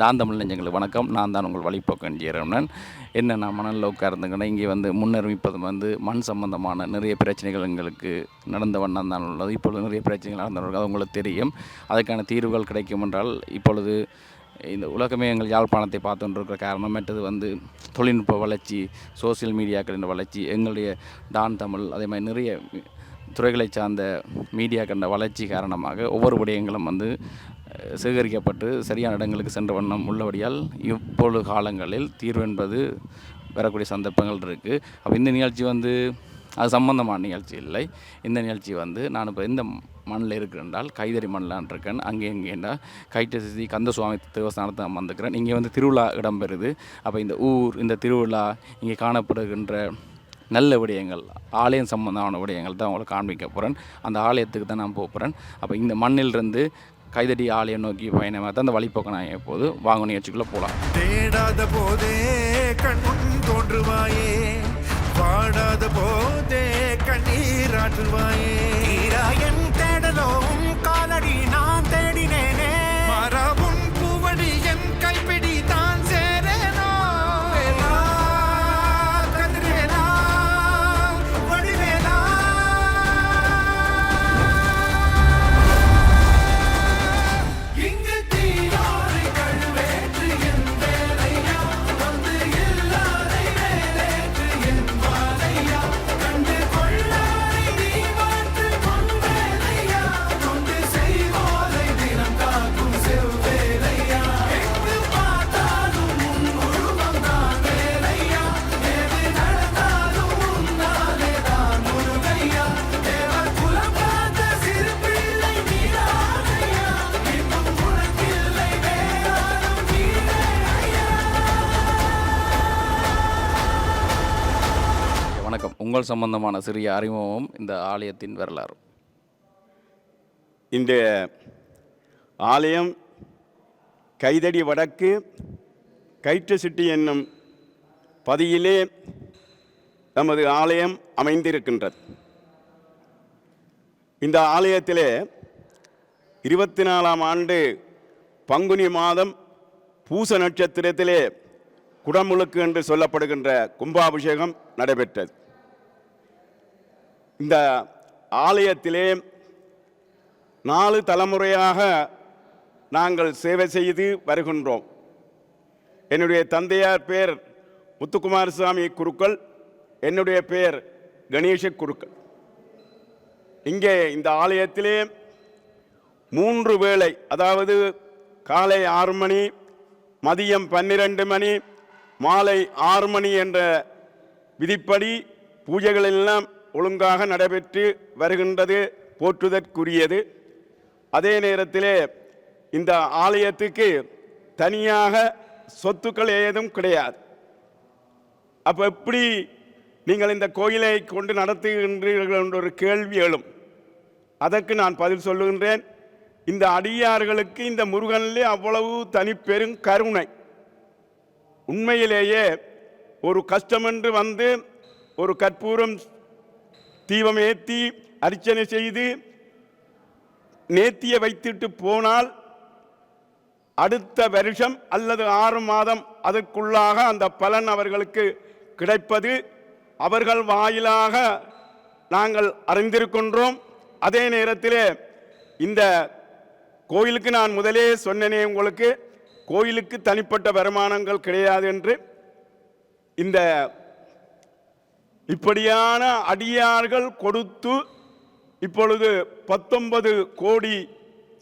நான் தமிழ் நெஞ்சங்களுக்கு வணக்கம். நான் தான் உங்கள் வழிபோக்கன் ஜீரவணன் என்ன நான் மணலில் உட்கார்ந்துங்கன்னா இங்கே வந்து முன்னறிவிப்பது வந்து மண் சம்பந்தமான நிறைய பிரச்சனைகள் எங்களுக்கு நடந்த வண்ணம் தான் உள்ளது. இப்பொழுது நிறைய பிரச்சனைகள் நடந்தவர்கள் அது உங்களுக்கு தெரியும். அதுக்கான தீர்வுகள் கிடைக்கும் என்றால் இப்பொழுது இந்த உலகமே எங்கள் யாழ்ப்பாணத்தை பார்த்து இருக்கிற காரணம். மற்றது வந்து தொழில்நுட்ப வளர்ச்சி சோசியல் மீடியாக்களின் வளர்ச்சி எங்களுடைய டான் தமிழ் அதே மாதிரி நிறைய துறைகளை சார்ந்த மீடியா கண்ட வளர்ச்சி காரணமாக ஒவ்வொரு விடயங்களும் வந்து சேகரிக்கப்பட்டு சரியான இடங்களுக்கு சென்ற வண்ணம் உள்ளபடியால் இப்பொழுது காலங்களில் தீர்வு என்பது வரக்கூடிய சந்தர்ப்பங்கள் இருக்குது அப்போ இந்த நிகழ்ச்சி வந்து அது சம்பந்தமான நிகழ்ச்சி இல்லை. இந்த நிகழ்ச்சி வந்து நான் இப்போ இந்த மண்ணில் இருக்கிறேன்றால் கைதறி மண்ணிலான் இருக்கேன். அங்கே எங்கேண்டா கைட்டசி கந்தசுவாமி தேவஸ்தானத்தை நான் வந்திருக்கிறேன். இங்கே வந்து திருவிழா இடம்பெறுது. அப்போ இந்த ஊர் இந்த திருவிழா இங்கே காணப்படுகின்ற நல்ல விடயங்கள் ஆலயம் சம்பந்தமான விடயங்கள் தான் உங்களுக்கு காண்பிக்க போகிறேன் அந்த ஆலயத்துக்கு தான் நான் போக போகிறேன் அப்போ இந்த மண்ணிலிருந்து கைதடி ஆலயம் நோக்கி பயணமாக தான் அந்த வழிபோக்க நான் எப்போது வாங்க நிகழ்ச்சிக்குள்ளே போகலாம். தேடாத போதே கண் தோன்றுவாயே. பாடாத போதே கண்ணீராற்றுவாயே என் தேடலோ? உங்கள் சம்பந்தமான சிறிய அறிமுகமும் இந்த ஆலயத்தின் வரலாறு இந்த ஆலயம் கைதடி வடக்கு கயிற்றுச்சிட்டி என்னும் பதியிலே நமது ஆலயம் அமைந்திருக்கின்றது. இந்த ஆலயத்திலே இருபத்தி நாலாம் ஆண்டு பங்குனி மாதம் பூச நட்சத்திரத்திலே குடமுழுக்கு என்று சொல்லப்படுகின்ற கும்பாபிஷேகம் நடைபெற்றது. இந்த ஆலயத்திலே நாலு தலைமுறையாக நாங்கள் சேவை செய்து வருகின்றோம். என்னுடைய தந்தையார் பேர் முத்துக்குமாரசாமி குருக்கள் என்னுடைய பேர் கணேச குருக்கள். இங்கே இந்த ஆலயத்திலே மூன்று வேளை அதாவது காலை ஆறு மணி மதியம் பன்னிரண்டு மணி மாலை ஆறு மணி என்ற விதிப்படி பூஜைகளெல்லாம் ஒழுங்காக நடைபெற்று வருகின்றது போற்றுதற்குரியது. அதே நேரத்திலே இந்த ஆலயத்துக்கு தனியாக சொத்துக்கள் ஏதும் கிடையாது. அப்போ எப்படி நீங்கள் இந்த கோயிலை கொண்டு நடத்துகின்றீர்கள் என்ற ஒரு கேள்வி எழும். அதற்கு நான் பதில் சொல்லுகின்றேன். இந்த அடியார்களுக்கு இந்த முருகனிலே அவ்வளவு தனிப்பெரும் கருணை. உண்மையிலேயே ஒரு கஷ்டமென்று வந்து ஒரு கற்பூரம் தீபம் ஏற்றி அர்ச்சனை செய்து நேத்திய வைத்துட்டு போனால் அடுத்த வருஷம் அல்லது ஆறு மாதம் அதற்குள்ளாக அந்த பலன் அவர்களுக்கு கிடைப்பது. அவர்கள் வாயிலாக நாங்கள் அறிந்திருக்கின்றோம். அதே நேரத்தில் இந்த கோயிலுக்கு நான் முதலே சொன்னனே உங்களுக்கு. கோயிலுக்கு தனிப்பட்ட வருமானங்கள் கிடையாது என்று இந்த இப்படியான அடியார்கள் கொடுத்து இப்பொழுது பத்தொன்பது கோடி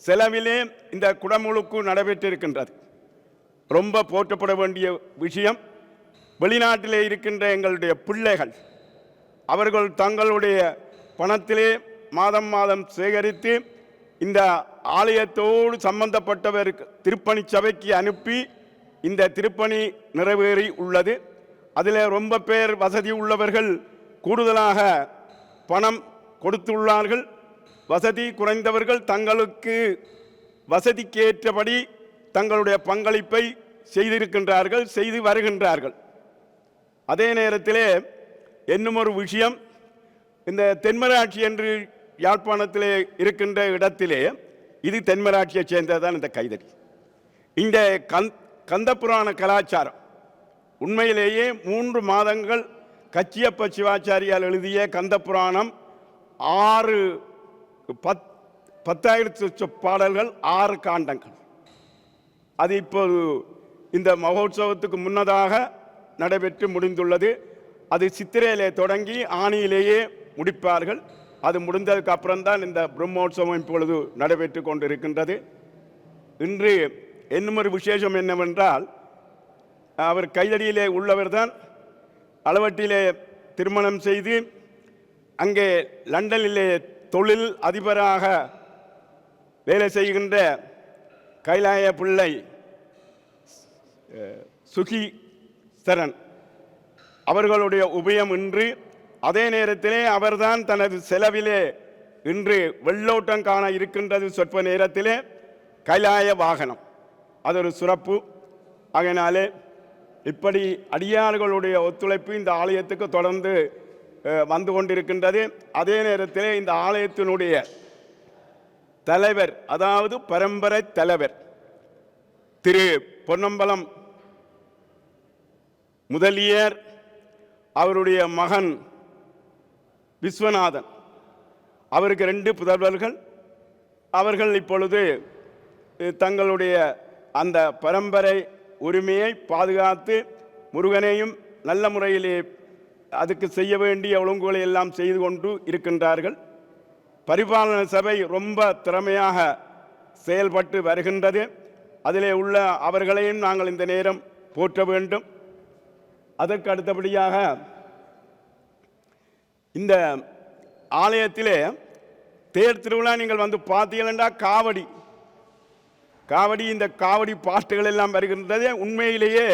செலவிலே இந்த குடமுழுக்கு நடைபெற்றிருக்கின்றது. ரொம்ப போற்றப்பட வேண்டிய விஷயம். வெளிநாட்டிலே இருக்கின்ற எங்களுடைய பிள்ளைகள் அவர்கள் தங்களுடைய பணத்திலே மாதம் மாதம் சேகரித்து இந்த ஆலயத்தோடு சம்பந்தப்பட்டவருக்கு திருப்பணி சபைக்கு அனுப்பி இந்த திருப்பணி நிறைவேறி உள்ளது. அதில் ரொம்ப பேர் வசதி உள்ளவர்கள் கூடுதலாக பணம் கொடுத்துள்ளார்கள். வசதி குறைந்தவர்கள் தங்களுக்கு வசதிக்கேற்றபடி தங்களுடைய பங்களிப்பை செய்திருக்கின்றார்கள் செய்து வருகின்றார்கள். அதே நேரத்திலே இன்னும் ஒரு விஷயம் இந்த தென்மராட்சி என்று யாழ்ப்பாணத்திலே இருக்கின்ற இடத்திலே இது தென்மராட்சியைச் சேர்ந்ததுதான் இந்த கைதடி. இந்த கந் கந்தபுராண கலாச்சாரம். உண்மையிலேயே மூன்று மாதங்கள் கச்சியப்ப சிவாச்சாரியால் எழுதிய கந்த புராணம் ஆறு பத் பத்தாயிரத்து சொ- பாடல்கள் ஆறு காண்டங்கள். அது இப்போது இந்த மகோத்சவத்துக்கு முன்னதாக நடைபெற்று முடிந்துள்ளது. அது சித்திரையிலே தொடங்கி ஆணியிலேயே முடிப்பார்கள். அது முடிந்ததுக்கு அப்புறம்தான் இந்த பிரம்மோற்சவம் இப்பொழுது நடைபெற்று கொண்டிருக்கின்றது. இன்று இன்னும் ஒரு விசேஷம் என்னவென்றால் அவர் கைதடியிலே உள்ளவர்தான். அளவட்டிலே திருமணம் செய்து அங்கே லண்டனிலே தொழில் அதிபராக வேலை செய்கின்ற கைலாய பிள்ளை சுகி சரண். அவர்களுடைய உபயம் இன்று அதே நேரத்திலே அவர்தான் தனது செலவிலே இன்று வெள்ளோட்டம் காண இருக்கின்றது சொற்ப நேரத்திலே கைலாய வாகனம். அது ஒரு சிறப்பு ஆகையினாலே இப்படி அடியார்களுடைய ஒத்துழைப்பு இந்த ஆலயத்துக்கு தொடர்ந்து வந்து கொண்டிருக்கின்றது. அதே நேரத்திலே இந்த ஆலயத்தினுடைய தலைவர் அதாவது பரம்பரை தலைவர் திரு பொன்னம்பலம் முதலியர் அவருடைய மகன் விஸ்வநாதன் அவருக்கு ரெண்டு புதல்வர்கள். அவர்கள் இப்பொழுது தங்களுடைய அந்த பரம்பரை உரிமையை பாதுகாத்து முருகனையும் நல்ல முறையிலே அதுக்கு செய்ய வேண்டிய ஒழுங்குகளை எல்லாம் செய்து கொண்டு இருக்கின்றார்கள். பரிபாலன சபை ரொம்ப திறமையாக செயல்பட்டு வருகின்றது. அதிலே உள்ள அவர்களையும் நாங்கள் இந்த நேரம் போற்ற வேண்டும். அதற்கு அடுத்தபடியாக இந்த ஆலயத்திலே தேர் திருவிழா நீங்கள் வந்து பார்த்தீங்களா காவடி காவடி இந்த காவடி பாட்டுகள் எல்லாம் வருகின்றது உண்மையிலேயே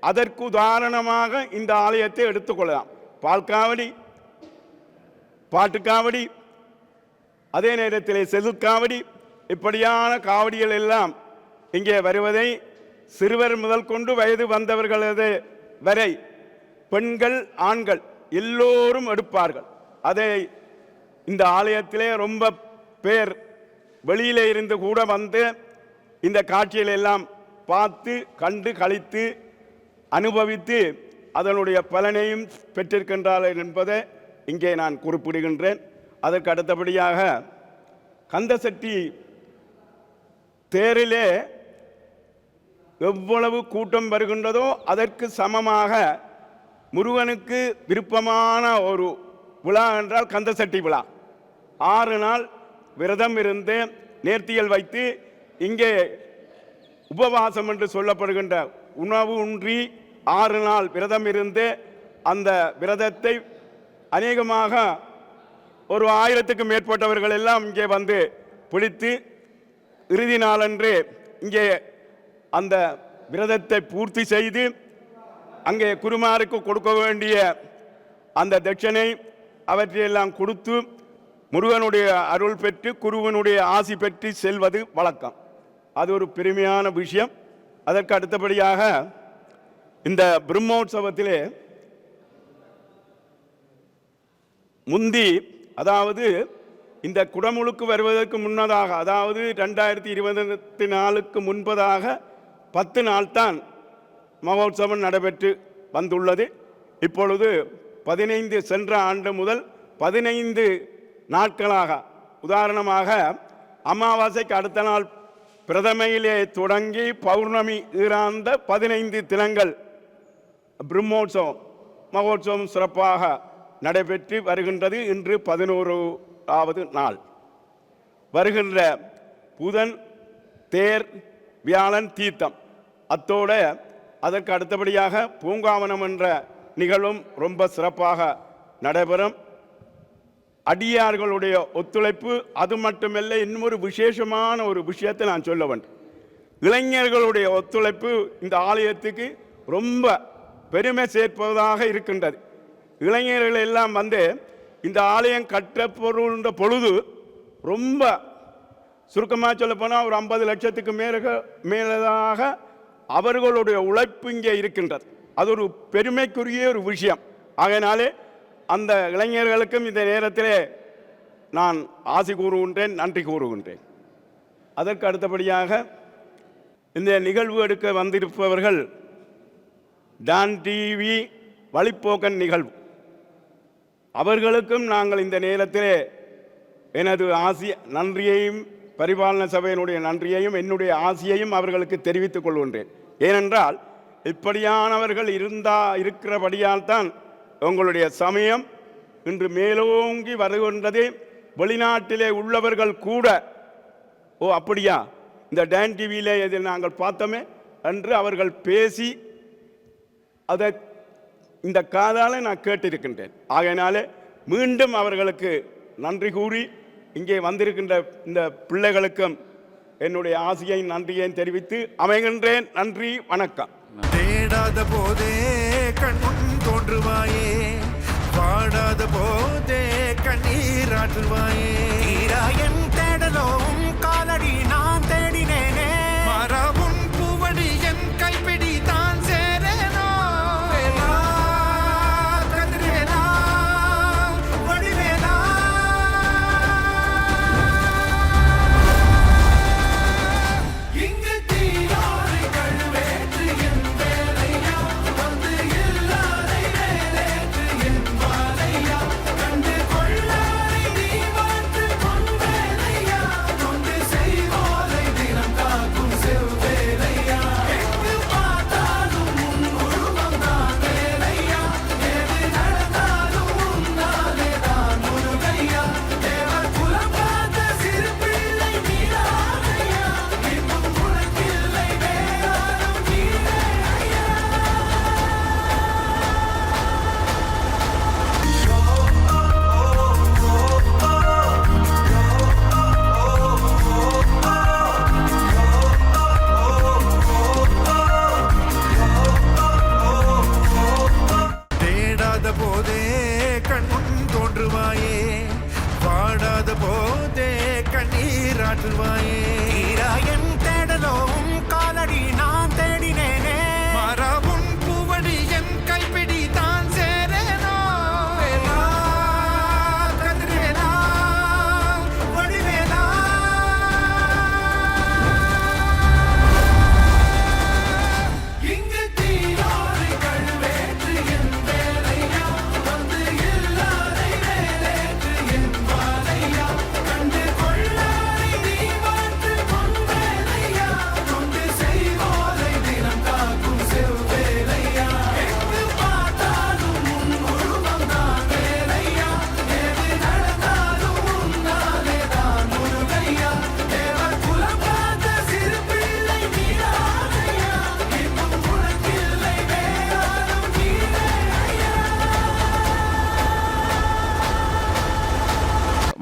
அதற்கு உதாரணமாக இந்த ஆலயத்தை எடுத்துக்கொள்ளலாம் பால் காவடி பாட்டு காவடி அதே நேரத்தில் செதுக்காவடி இப்படியான காவடிகள் எல்லாம் இங்கே வருவதை சிறுவர் முதல் கொண்டு வயது வந்தவர்களது வரை பெண்கள் ஆண்கள் எல்லோரும் எடுப்பார்கள். அதை இந்த ஆலயத்திலே ரொம்ப பேர் வெளியிலே இருந்து கூட வந்து இந்த காட்சிகளை எல்லாம் பார்த்து கண்டு கழித்து அனுபவித்து அதனுடைய பலனையும் பெற்றிருக்கின்றார்கள் என்பதை இங்கே நான் குறிப்பிடுகின்றேன். அதற்கு அடுத்தபடியாக கந்தசட்டி தேரிலே எவ்வளவு கூட்டம் வருகின்றதோ அதற்கு சமமாக முருகனுக்கு விருப்பமான ஒரு விழா என்றால் கந்தசட்டி விழா. ஆறு நாள் விரதம் இருந்து நேர்த்தியல் வைத்து இங்கே உபவாசம் என்று சொல்லப்படுகின்ற உணவு உன்றி ஆறு நாள் விரதம் இருந்து அந்த விரதத்தை அநேகமாக ஒரு ஆயிரத்துக்கும் மேற்பட்டவர்கள் எல்லாம் இங்கே வந்து பிடித்து இறுதி நாளன்று இங்கே அந்த விரதத்தை பூர்த்தி செய்து அங்கே குருமாருக்கு கொடுக்க வேண்டிய அந்த தட்சணை அவற்றையெல்லாம் கொடுத்து முருகனுடைய அருள் பெற்று குருவனுடைய ஆசி பெற்று செல்வது வழக்கம். அது ஒரு பெருமையான விஷயம். அதற்கு அடுத்தபடியாக இந்த பிரம்மோற்சவத்திலே முந்தி அதாவது இந்த குடமுழுக்கு வருவதற்கு முன்னதாக அதாவது ரெண்டாயிரத்தி இருபத்தி நாலுக்கு முன்பதாக பத்து நாள்தான் மகோத்சவம் நடைபெற்று வந்துள்ளது. இப்பொழுது பதினைந்து சென்ற ஆண்டு முதல் பதினைந்து நாட்களாக உதாரணமாக அமாவாசைக்கு அடுத்த நாள் பிரதமையிலே தொடங்கி பௌர்ணமி ஈராந்த பதினைந்து தினங்கள் பிரம்மோற்சவம் மகோற்சவம் சிறப்பாக நடைபெற்று வருகின்றது இன்று பதினோராவது நாள். வருகின்ற புதன் தேர் வியாழன் தீர்த்தம். அத்தோட அதற்கு அடுத்தபடியாக பூங்காவனம் என்ற நிகழ்வும் ரொம்ப சிறப்பாக நடைபெறும். அடியார்களுடைய ஒத்துழைப்பு அது மட்டுமல்ல ஒரு விசேஷமான ஒரு விஷயத்தை நான் சொல்ல வேண்டும். இளைஞர்களுடைய ஒத்துழைப்பு இந்த ஆலயத்துக்கு ரொம்ப பெருமை சேர்ப்பதாக இருக்கின்றது. இளைஞர்கள் எல்லாம் வந்து இந்த ஆலயம் கட்டப்பொருள்ன்ற பொழுது ரொம்ப சுருக்கமாக சொல்ல போனால் ஒரு ஐம்பது லட்சத்துக்கு மேலக மேலதாக அவர்களுடைய உழைப்பு இங்கே இருக்கின்றது. அது ஒரு பெருமைக்குரிய ஒரு விஷயம். ஆகையினாலே அந்த இளைஞர்களுக்கும் இந்த நேரத்திலே நான் ஆசி கூறுகின்றேன் நன்றி கூறுகின்றேன். அதற்கு அடுத்தபடியாக இந்த நிகழ்வு எடுக்க வந்திருப்பவர்கள் டான் டிவி வழிப்போக்கன் நிகழ்வு. அவர்களுக்கும் நாங்கள் இந்த நேரத்திலே எனது ஆசிய நன்றியையும் பரிபாலன சபையினுடைய நன்றியையும் என்னுடைய ஆசியையும் அவர்களுக்கு தெரிவித்துக் கொள்கின்றேன். ஏனென்றால் இப்படியானவர்கள் இருந்தா இருக்கிறபடியால் தான் உங்களுடைய சமயம் இன்று மேலோங்கி வருகின்றது. வெளிநாட்டிலே உள்ளவர்கள் கூட ஓ அப்படியா? இந்த டேன் டிவியிலே இதில் நாங்கள் பார்த்தோமே என்று அவர்கள் பேசி அதை இந்த காதால் நான் கேட்டிருக்கின்றேன். ஆகையினாலே மீண்டும் அவர்களுக்கு நன்றி கூறி இங்கே வந்திருக்கின்ற இந்த பிள்ளைகளுக்கும் என்னுடைய ஆசையை நன்றியையும் தெரிவித்து அமைகின்றேன். நன்றி வணக்கம். தேடாத போதே கண் தோன்றுவாயே. பாடாத போதே கண்ணீராற்றுவாயே தீராயன் தேடலும் காலடி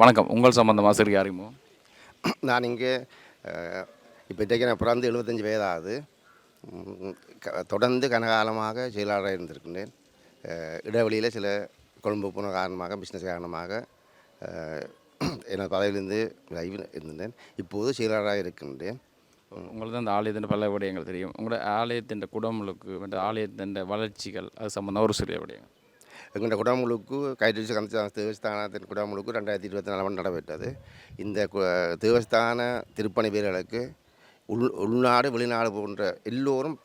வணக்கம். உங்கள் சம்பந்தமாக சிறிய அறிமுகம். நான் இங்கே இப்போ இன்றைக்கு நான் பிறந்து எழுபத்தஞ்சி வயதாகுது. தொடர்ந்து கனகாலமாக செயலாளராக இருந்திருக்கின்றேன். இடைவெளியில் சில கொழும்பு போன காரணமாக பிஸ்னஸ் காரணமாக எனது பதவியிலிருந்து விலகி இருந்தேன் இப்போது செயலாளராக இருக்கின்றேன். உங்களுக்கு அந்த ஆலயத்தின் பல விடயங்கள் தெரியும். உங்களோட ஆலயத்தின் குடமுழுக்கு ஆலயத்தின் வளர்ச்சிகள் அது சம்பந்தம் ஒரு சிறிய விடயங்கள். எங்களோட குடமுழுக்கு கைட்டு கந்த தேவஸ்தானத்தின் குடமுழுக்கு ரெண்டாயிரத்தி இருபத்தி நாலாம் நடைபெற்றது. இந்த தேவஸ்தான திருப்பணி வீரர்களுக்கு உள் உள்நாடு வெளிநாடு போன்ற எல்லோரும்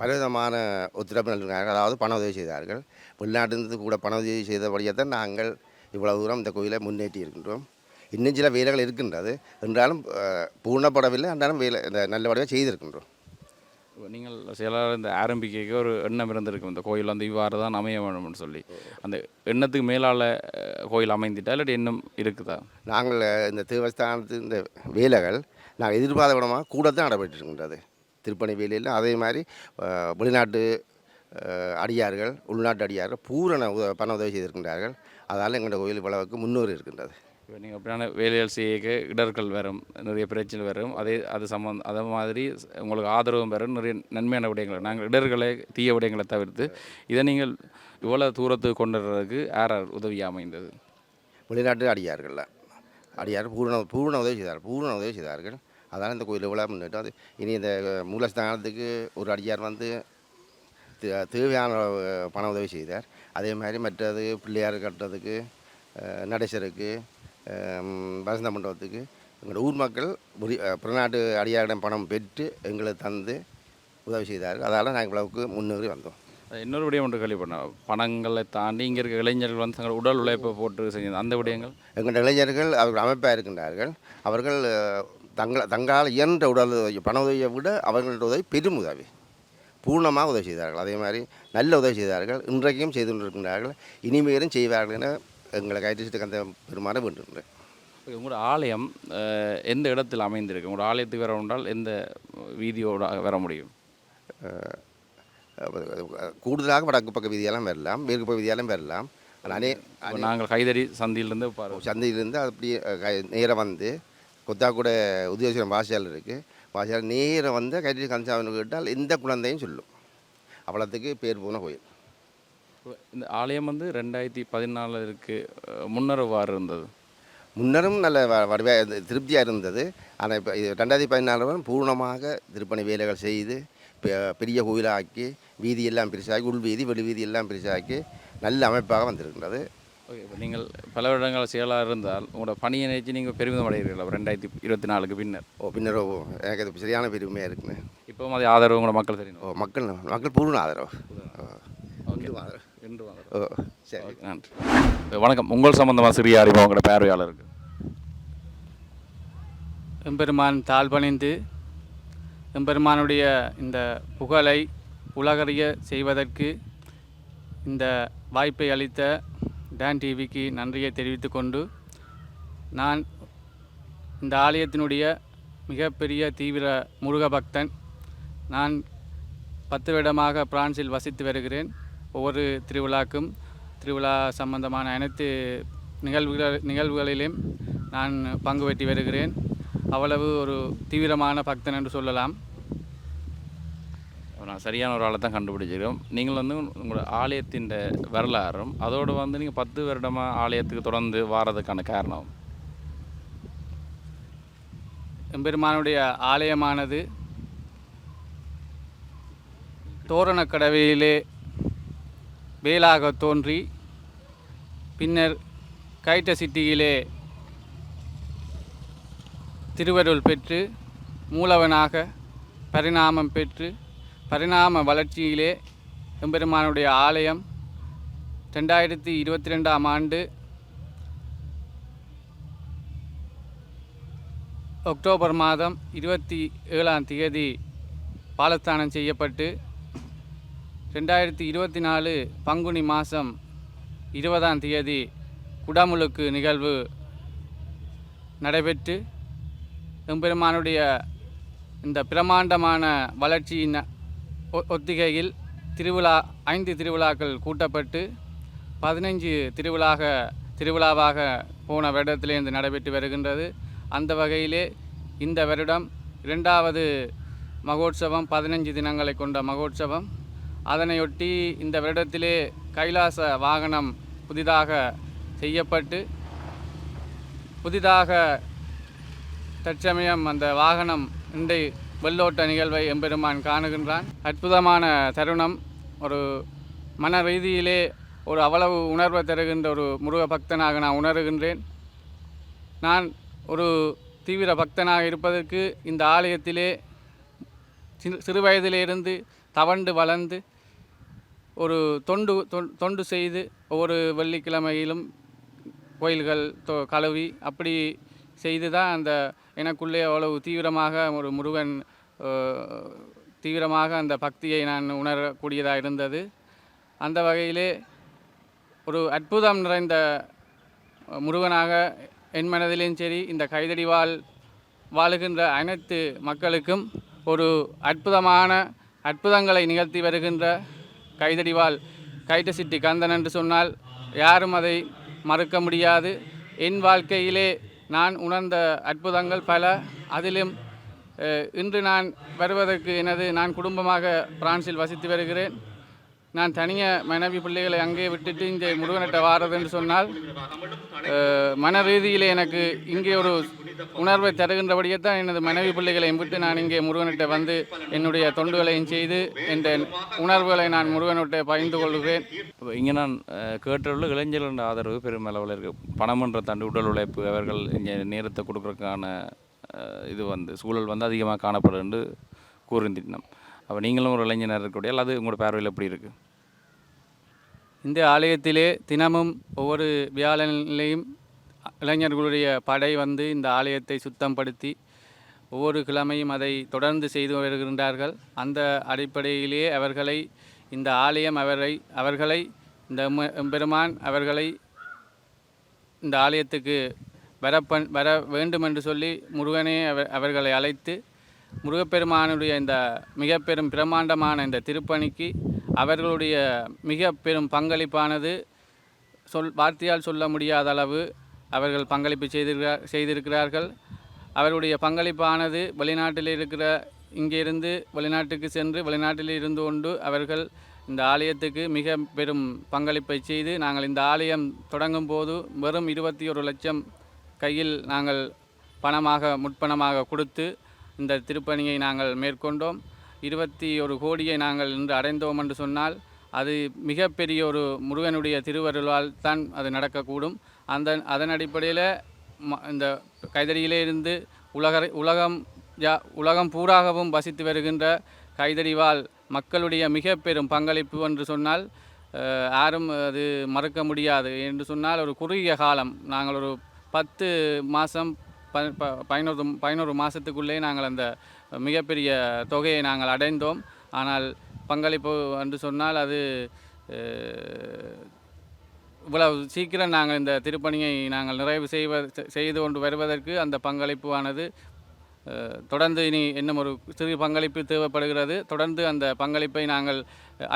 பலவிதமான ஒத்துழைப்பு நல்கிறார்கள் அதாவது பண உதவி செய்தார்கள். வெளிநாட்டிலிருந்து கூட பண உதவி செய்தபடியாக தான் நாங்கள் இவ்வளவு தூரம் இந்த கோயிலை முன்னேற்றி இருக்கின்றோம். இன்னும் சில வேலைகள் இருக்கின்றது. என்றாலும் பூர்ணப்படவில்லை என்றாலும் வேலை நல்லபடியாக செய்திருக்கின்றோம். நீங்கள் செயலாளர் இந்த ஆரம்பிக்க ஒரு எண்ணம் இருந்திருக்கும். இந்த கோயில் வந்து இவ்வாறு தான் அமைய வேணும்னு சொல்லி. அந்த எண்ணத்துக்கு மேலால் கோயில் அமைந்துட்டா இல்லாட்டி எண்ணம் இருக்குதா? நாங்கள் இந்த தேவஸ்தானத்து இந்த வேலைகள் நாங்கள் எதிர்பார்த்த விடமாக கூட தான் நடைபெற்றிருக்கின்றது திருப்பணி வேலையில் அதே மாதிரி வெளிநாட்டு அடியார்கள் உள்நாட்டு அடியார்கள் பூரண உத பண உதவி செய்திருக்கின்றார்கள். அதனால் எங்களோட கோயில் இவ்வளவுக்கு முன்னேறி இருக்கின்றது. இப்போ நீங்கள் அப்படியான வேலைகள் செய்ய இடர்கள் வரும் நிறைய பிரச்சனை வரும். அதே அது சம்மந்த அதே மாதிரி உங்களுக்கு ஆதரவும் வரும் நிறைய நன்மையான விடயங்கள். நாங்கள் இடர்களை தீய விடயங்களை தவிர்த்து இதை நீங்கள் இவ்வளோ தூரத்துக்கு கொண்டு வர்றதுக்கு யார் உதவியாக அமைந்தது? வெளிநாட்டு அடியார்கள். அடியார் பூரண பூரண உதவி செய்தார் பூர்ண உதவி செய்தார்கள். அதனால் இந்த கோயில் இவ்வளோ முன்னேற்றம் அது. இனி இந்த மூலஸ்தானத்துக்கு ஒரு அடியார் வந்து தே- தேவையான பண உதவி செய்தார். அதே மாதிரி மற்றது பிள்ளையார் கட்டுறதுக்கு நடேசருக்கு வசந்த மண்டபத்துக்கு எங்கள் ஊர் மக்கள் அஹ், பிறநாட்டு அடியாரிடம் பணம் பெற்று எங்களுக்கு தந்து உதவி செய்தார்கள். அதால் நாங்கள் இவ்வளவுக்கு முன்னேறி வந்தோம். இன்னொரு விடயம் ஒன்று கேள்விப்பட்ட பணங்களை தாண்டி இங்கே இருக்க இளைஞர்கள் வந்து தங்கள் உடல் உழைப்பை போட்டு செஞ்சது. அந்த விடயங்கள்? எங்கள் இளைஞர்கள் அவர்கள் அமைப்பாக இருக்கின்றார்கள். அவர்கள் தங்கள தங்களால் இயன்ற உடல் உதவி பண உதவியை விட அவர்களோட உதவி பெரும் உதவி. பூர்ணமாக உதவி செய்தார்கள். அதே மாதிரி நல்ல உதவி செய்தார்கள். இன்றைக்கும் செய்து கொண்டிருக்கின்றார்கள். இனிமேலும் செய்வார்கள் என எங்களை கைட்டு கந்த பெருமாற வேண்டுகின்றேன். உங்களோட ஆலயம் எந்த இடத்தில் அமைந்திருக்கு? உங்களோட ஆலயத்துக்கு வர என்றால் எந்த வீதியோட வர முடியும்? கூடுதலாக வடக்கு பக்க வீதியெல்லாம் வரலாம் மேற்கு பக்க வீதியெல்லாம் வரலாம். அனே நாங்கள் கைதறி சந்தியிலிருந்து சந்தையிலேருந்து அப்படியே நேராக வந்து கொத்தாக்கூட உதயசீரம் வாசியால் இருக்குது வாசியால் நேராக வந்து கைட்டி கன்சாமி கேட்டால் எந்த குழந்தையும் சொல்லும். அவ்வளோத்துக்கு பேர் போன கோயில். இந்த ஆலயம் வந்து ரெண்டாயிரத்தி பதினாலுக்கு முன்னர் வாறு இருந்தது. முன்னரும் நல்ல வ- வடிவா திருப்தியாக இருந்தது. ஆனால் இப்போ இது ரெண்டாயிரத்தி பதினாலு பூர்ணமாக திருப்பணி வேலைகள் செய்து பெரிய கோயிலாக்கி வீதியெல்லாம் பெருசாக்கி உள் வீதி வெளி வீதி எல்லாம் பெருசாக்கி நல்ல அமைப்பாக வந்திருக்கின்றது. ஓகே இப்போ நீங்கள் பல வருடங்கள் செயலாக இருந்தால் உங்களோட பணியை நினைச்சு நீங்கள் பெருமிதம் அடைகிறீர்கள் ரெண்டாயிரத்தி இருபத்தி நாலுக்கு பின்னர். ஓ பின்னர் ஓ, எனக்கு அது சரியான பெருமையாக இருக்குங்க இப்போ அது ஆதரவு உங்களோட மக்கள் தெரியும்? ஓ மக்கள் மக்கள் பூர்ண ஆதரவு. ஓகே. ஆதரவு. ஓ சரி. ஓகே, நன்றி. வணக்கம். உங்கள் சம்பந்தமாக சிறிய அறிமுகம் உங்களோட பார்வையாளருக்கு. எம்பெருமான் தாழ்பணிந்து எம்பெருமானுடைய இந்த புகழை உலகறிய செய்வதற்கு இந்த வாய்ப்பை அளித்த டான் டிவிக்கு நன்றியை தெரிவித்துக் கொண்டு நான் இந்த ஆலயத்தினுடைய மிகப்பெரிய தீவிர முருக பக்தன் நான் பத்து வருடமாக பிரான்சில் வசித்து வருகிறேன். ஒவ்வொரு திருவிழாக்கும் திருவிழா சம்பந்தமான அனைத்து நிகழ்வுகள் நிகழ்வுகளிலும் நான் பங்கு பெற்றி வருகிறேன். அவ்வளவு ஒரு தீவிரமான பக்தன் என்று சொல்லலாம். நான் சரியான ஒரு ஆளை தான் கண்டுபிடிச்சிருக்கோம். நீங்கள் வந்து உங்களோட ஆலயத்தின் வரலாறும் அதோடு வந்து நீங்கள் பத்து வருடமாக ஆலயத்துக்கு தொடர்ந்து வாரதுக்கான காரணம்? எம்பெருமானுடைய ஆலயமானது தோரணக்கடவையிலே வேலாக தோன்றி பின்னர் கைட்ட சிட்டியிலே திருவருள் பெற்று மூலவனாக பரிணாமம் பெற்று பரிணாம வளர்ச்சியிலே எம்பெருமானுடைய ஆலயம் ரெண்டாயிரத்தி இருபத்தி ரெண்டாம் ஆண்டு அக்டோபர் மாதம் இருபத்தி ஏழாம் தேதி பாலஸ்தானம் செய்யப்பட்டு ரெண்டாயிரத்தி இருபத்தி நாலு பங்குனி மாதம் இருபதாம் தேதி குடமுழுக்கு நிகழ்வு நடைபெற்று எம்பெருமானுடைய இந்த பிரமாண்டமான வளர்ச்சியின் ஒ- ஒத்திகையில் திருவிழா ஐந்து திருவிழாக்கள் கூட்டப்பட்டு பதினைஞ்சு திருவிழாக திருவிழாவாக போன வருடத்திலிருந்து நடைபெற்று வருகின்றது. அந்த வகையிலே இந்த வருடம் இரண்டாவது மகோற்சவம் பதினைஞ்சு தினங்களை கொண்ட மகோற்சவம் அதனையொட்டி இந்த வருடத்திலே கைலாச வாகனம் புதிதாக செய்யப்பட்டு புதிதாக தற்சமயம் அந்த வாகனம் இன்றை வெள்ளோட்ட நிகழ்வை எம்பெருமான் காணுகின்றான். அற்புதமான தருணம். ஒரு மன ரீதியிலே ஒரு அவ்வளவு உணர்வை தருகின்ற ஒரு முருக பக்தனாக நான் உணர்கின்றேன். நான் ஒரு தீவிர பக்தனாக இருப்பதற்கு இந்த ஆலயத்திலே சிறு சிறு வயதிலிருந்து தவண்டு வளர்ந்து ஒரு தொண்டு தொண்டு செய்து ஒவ்வொரு வெள்ளிக்கிழமையிலும் கோயில்கள் தொ கழுவி அப்படி செய்து தான் அந்த எனக்குள்ளே அவ்வளவு தீவிரமாக ஒரு முருகன் தீவிரமாக அந்த பக்தியை நான் உணரக்கூடியதாக இருந்தது. அந்த வகையிலே ஒரு அற்புதம் நிறைந்த முருகனாக என் மனதிலும் சரி இந்த கைதடி வாழ் வாழுகின்ற அனைத்து மக்களுக்கும் ஒரு அற்புதமான அற்புதங்களை நிகழ்த்தி வருகின்ற கைதடிவாள். கைட்டு சிட்டி கந்தன் என்று சொன்னால் யாரும் அதை மறுக்க முடியாது. என் வாழ்க்கையிலே நான் உணர்ந்த அற்புதங்கள் பல. அதிலும் இன்று நான் வருவதற்கு எனது நான் குடும்பமாக பிரான்சில் வசித்து வருகிறேன். நான் தனியாக மனைவி பிள்ளைகளை அங்கே விட்டுட்டு இந்த முருகனிட்ட வாரதுன்னு சொன்னால் மன ரீதியில் எனக்கு இங்கே ஒரு உணர்வை தருகின்றபடியே தான் எனது மனைவி பிள்ளைகளையும் விட்டு நான் இங்கே முருகனிட்ட வந்து என்னுடைய தொண்டுகளையும் செய்து என்ற உணர்வுகளை நான் முருகனிட்ட பகிர்ந்து கொள்கிறேன். இங்கே நான் கேட்டுள்ள இளைஞர்களின் ஆதரவு பெருமளவில் இருக்குது பணம்ன்ற தாண்டி உடல் உழைப்பு அவர்கள் இங்கே நேரத்தை கொடுக்குறதுக்கான இது வந்து சூழல் வந்து அதிகமாக காணப்படும் என்று கூறியிருந்தோம் அப்போ நீங்களும் ஒரு இளைஞனாக இருக்கக்கூடிய அல்லது உங்களோட பார்வையில் எப்படி இருக்குது இந்த ஆலயத்திலே தினமும் ஒவ்வொரு வியாழனிலையும் இளைஞர்களுடைய படை வந்து இந்த ஆலயத்தை சுத்தப்படுத்தி ஒவ்வொரு கிழமையும் அதை தொடர்ந்து செய்து வருகின்றார்கள். அந்த அடிப்படையிலேயே அவர்களை இந்த ஆலயம் அவரை அவர்களை இந்த பெருமான் அவர்களை இந்த ஆலயத்துக்கு வரப்பன் வர வேண்டும் என்று சொல்லி முருகனே அவர் அவர்களை அழைத்து முருகப்பெருமானுடைய இந்த மிக பெரும் பிரமாண்டமான இந்த திருப்பணிக்கு அவர்களுடைய மிக பெரும் பங்களிப்பானது சொல் வார்த்தையால் சொல்ல முடியாத அளவு அவர்கள் பங்களிப்பு செய்திருக்கிறார் செய்திருக்கிறார்கள். அவருடைய பங்களிப்பானது வெளிநாட்டில் இருக்கிற இங்கிருந்து வெளிநாட்டுக்கு சென்று வெளிநாட்டில் இருந்து கொண்டு அவர்கள் இந்த ஆலயத்துக்கு மிக பெரும் பங்களிப்பை செய்து நாங்கள் இந்த ஆலயம் தொடங்கும் போது வெறும் இருபத்தி ஒரு லட்சம் கையில் நாங்கள் பணமாக முற்பணமாக கொடுத்து இந்த திருப்பணியை நாங்கள் மேற்கொண்டோம். இருபத்தி ஒரு கோடியை நாங்கள் இன்று அடைந்தோம் என்று சொன்னால் அது மிகப்பெரிய ஒரு முருகனுடைய திருவருளால் தான் அது நடக்கக்கூடும். அந்த அதன் அடிப்படையில் ம இந்த கைதடியிலே இருந்து உலக உலகம் ஜா உலகம் பூராகவும் வசித்து வருகின்ற கைதடிவால் மக்களுடைய மிக பெரும் பங்களிப்பு என்று சொன்னால் யாரும் அது மறுக்க முடியாது. என்று சொன்னால் ஒரு குறுகிய காலம் நாங்கள் ஒரு பத்து மாதம் பதினோரு பதினோரு மாதத்துக்குள்ளே நாங்கள் அந்த மிகப்பெரிய தொகையை நாங்கள் அடைந்தோம். ஆனால் பங்களிப்பு என்று சொன்னால் அது இவ்வளவு சீக்கிரம் நாங்கள் இந்த திருப்பணியை நாங்கள் நிறைவு செய்வ செய்து கொண்டு வருவதற்கு அந்த பங்களிப்பானது தொடர்ந்து இனி இன்னும் ஒரு சிறு பங்களிப்பு தேவைப்படுகிறது. தொடர்ந்து அந்த பங்களிப்பை நாங்கள்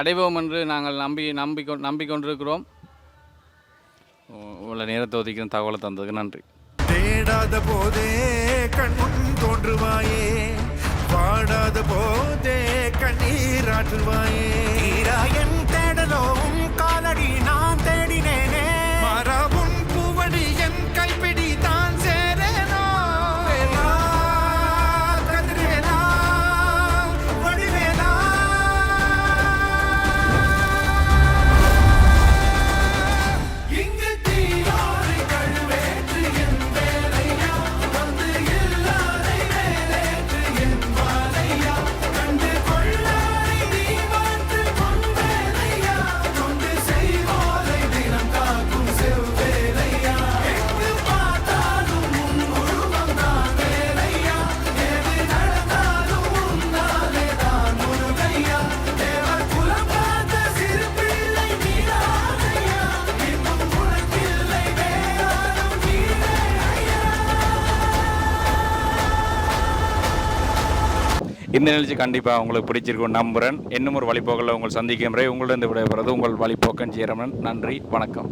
அடைவோம் என்று நாங்கள் நம்பி நம்பிக்கொ நம்பிக்கொண்டிருக்கிறோம். உள்ள நேரத்தை ஒதுக்கின தகவலை தந்ததுக்கு நன்றி. தேடாத போதே கண்முன் தோன்றுவாயே. பாடாத போதே கண்ணீராற்றுவாயே தீராயன் தேடலோவும் காலடி நான் தேடினேன். இந்த நிகழ்ச்சி கண்டிப்பாக உங்களுக்கு பிடிச்சிருக்கும். நம்புகிறேன் இன்னும் ஒரு வழிபோக்கில் உங்கள் சந்திக்கும் முறை உங்களிடம் விடைபெறுவது உங்கள் வழிபோக்கன் ஜீரமன் நன்றி. வணக்கம்.